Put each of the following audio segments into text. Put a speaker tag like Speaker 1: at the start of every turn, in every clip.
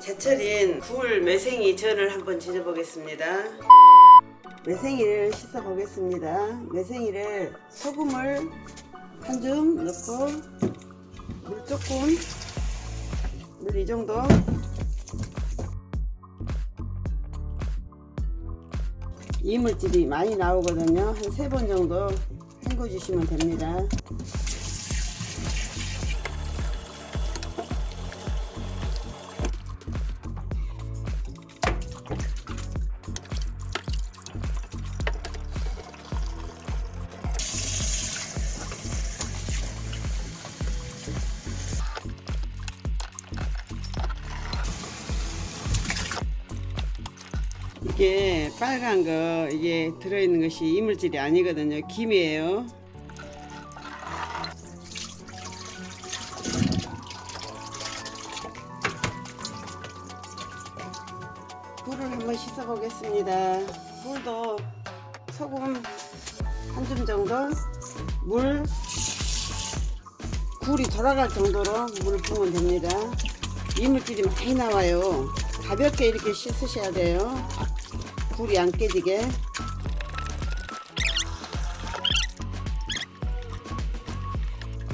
Speaker 1: 제철인 굴 매생이 전을 한번 지져보겠습니다. 매생이를 씻어 보겠습니다. 매생이를 소금을 한 줌 넣고 물 조금 물 이 정도 이물질이 많이 나오거든요. 한 세 번 정도 헹궈 주시면 됩니다. 이게 빨간 거 이게 들어있는 것이 이물질이 아니거든요. 김이에요. 굴을 한번 씻어 보겠습니다. 굴도 소금 한 줌 정도 물 굴이 돌아갈 정도로 물을 부으면 됩니다. 이물질이 많이 나와요. 가볍게 이렇게 씻으셔야 돼요. 굴이 안 깨지게.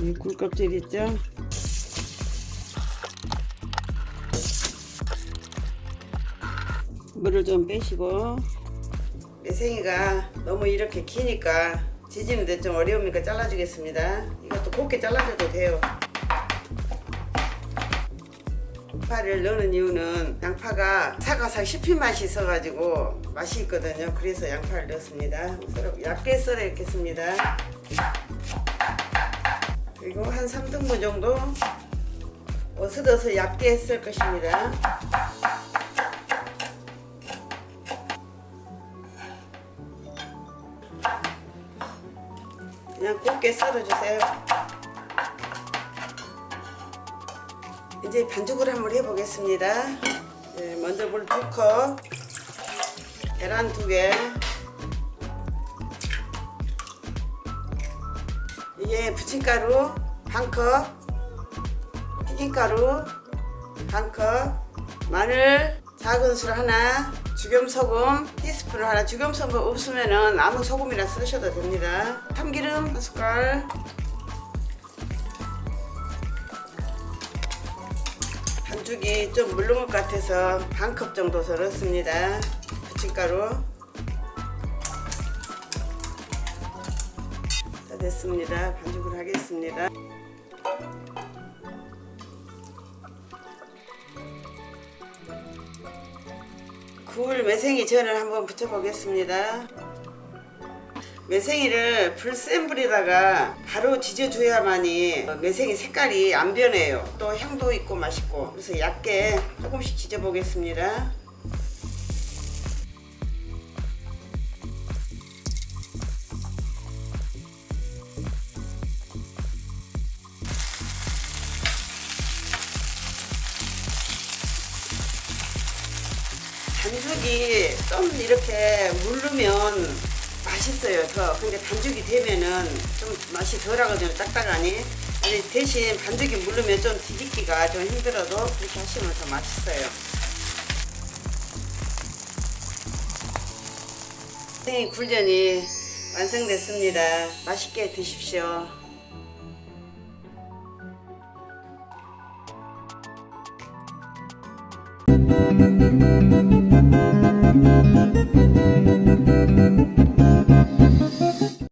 Speaker 1: 이 굴껍질 있죠? 물을 좀 빼시고 매생이가 너무 이렇게 기니까 지지는데 좀 어려우니까 잘라주겠습니다. 이것도 곱게 잘라줘도 돼요. 양파를 넣는 이유는 양파가 사과사 씹힌 맛이 있어가지고 맛이 있거든요. 그래서 양파를 넣습니다. 얇게 썰어 넣겠습니다. 그리고 한 3등분 정도 어슷어서 얇게 썰 것입니다. 그냥 곱게 썰어주세요. 이제 반죽을 한번 해보겠습니다. 네, 먼저 물두 컵, 계란 두 개, 이게 부침가루 한 컵, 튀김가루 한 컵, 마늘 작은 술 하나, 죽염소금 티스푼 하나, 죽염소금 없으면 은 아무 소금이나 쓰셔도 됩니다. 참기름 한 숟갈, 반죽이 좀 물른 것 같아서 반 컵 정도 더 넣습니다. 부침가루. 다 됐습니다. 반죽을 하겠습니다. 굴 매생이 전을 한번 붙여보겠습니다. 매생이를 불센 불에다가 바로 지져줘야만이 매생이 색깔이 안 변해요. 또 향도 있고 맛있고. 그래서 얇게 조금씩 지져보겠습니다. 반죽이 좀 이렇게 물르면 맛있어요. 더. 근데 반죽이 되면은 좀 맛이 덜하거든요 딱딱하니? 근데 대신 반죽이 물르면 좀 뒤집기가 좀 힘들어도 그렇게 하시면 더 맛있어요. 생이 굴전이 완성됐습니다. 맛있게 드십시오.
Speaker 2: Thank